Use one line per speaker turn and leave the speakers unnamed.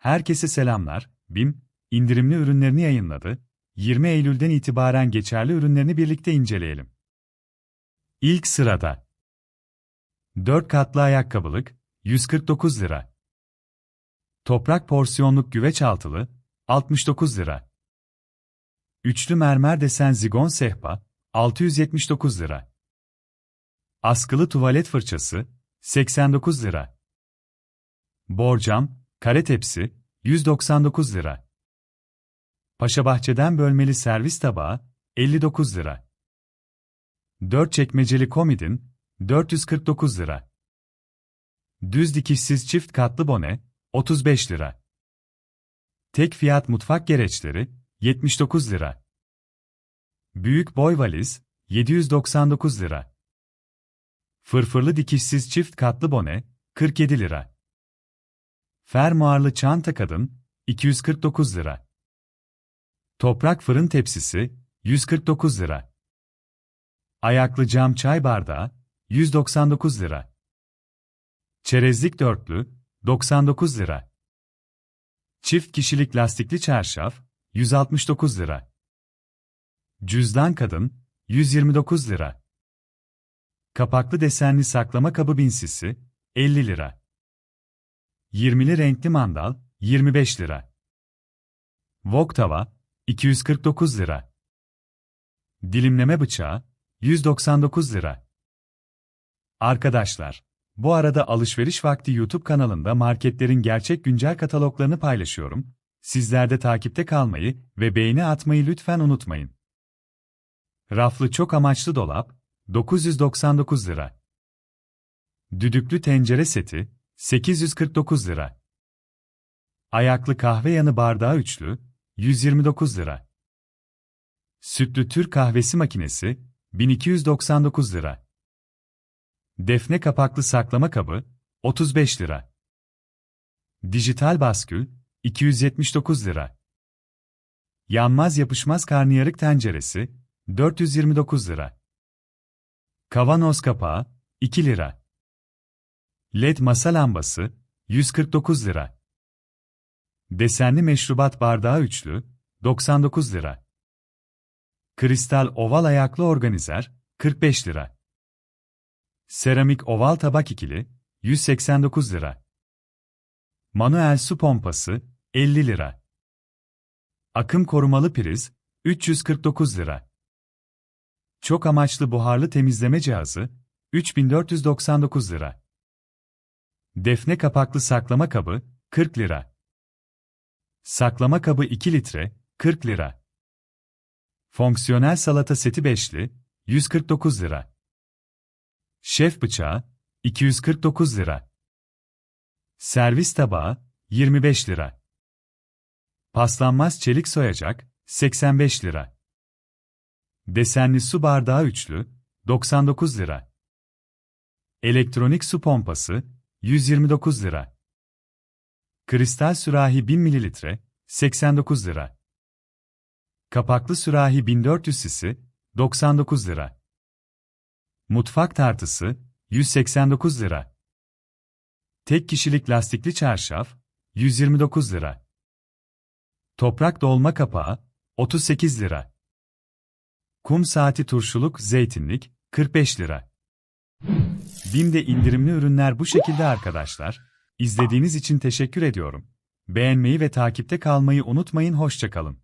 Herkese selamlar. BİM, indirimli ürünlerini yayınladı. 20 Eylül'den itibaren geçerli ürünlerini birlikte inceleyelim. İlk sırada 4 katlı ayakkabılık 149 lira. Toprak porsiyonluk güveç altılı 69 lira. Üçlü mermer desen zigon sehpa 679 lira. Askılı tuvalet fırçası 89 lira. Borcam, kare tepsi 199 lira. Paşabahçe'den bölmeli servis tabağı 59 lira. 4 çekmeceli komidin 449 lira. Düz dikişsiz çift katlı bone 35 lira. Tek fiyat mutfak gereçleri 79 lira. Büyük boy valiz 799 lira. Fırfırlı dikişsiz çift katlı bone 47 lira. Fermuarlı çanta kadın 249 lira. Toprak fırın tepsisi 149 lira. Ayaklı cam çay bardağı 199 lira. Çerezlik dörtlü 99 lira. Çift kişilik lastikli çarşaf 169 lira. Cüzdan kadın 129 lira. Kapaklı desenli saklama kabı binsisi 50 lira. 20'li renkli mandal 25 lira. Wok tava 249 lira. Dilimleme bıçağı 199 lira. Arkadaşlar, bu arada alışveriş vakti YouTube kanalında marketlerin gerçek güncel kataloglarını paylaşıyorum. Sizler de takipte kalmayı ve beğeni atmayı lütfen unutmayın. Raflı çok amaçlı dolap 999 lira. Düdüklü tencere seti 849 lira. Ayaklı kahve yanı bardağı üçlü 129 lira. Sütlü Türk kahvesi makinesi 1299 lira. Defne kapaklı saklama kabı 35 lira. Dijital baskül 279 lira. Yanmaz yapışmaz karnıyarık tenceresi 429 lira. Kavanoz kapağı 2 lira. LED masa lambası 149 lira. Desenli meşrubat bardağı üçlü 99 lira. Kristal oval ayaklı organizer 45 lira. Seramik oval tabak ikili 189 lira. Manuel su pompası 50 lira. Akım korumalı priz 349 lira. Çok amaçlı buharlı temizleme cihazı 3499 lira. Defne kapaklı saklama kabı 40 lira. Saklama kabı 2 litre 40 lira. Fonksiyonel salata seti beşli 149 lira. Şef bıçağı 249 lira. Servis tabağı 25 lira. Paslanmaz çelik soyacak 85 lira. Desenli su bardağı üçlü 99 lira. Elektronik su pompası 129 lira. Kristal sürahi 1000 ml 89 lira. Kapaklı sürahi 1400 sisi 99 lira. Mutfak tartısı 189 lira. Tek kişilik lastikli çarşaf 129 lira. Toprak dolma kapağı 38 lira. Kum saati turşuluk zeytinlik 45 lira. BİM'de indirimli ürünler bu şekilde arkadaşlar. İzlediğiniz için teşekkür ediyorum. Beğenmeyi ve takipte kalmayı unutmayın hoşçakalın.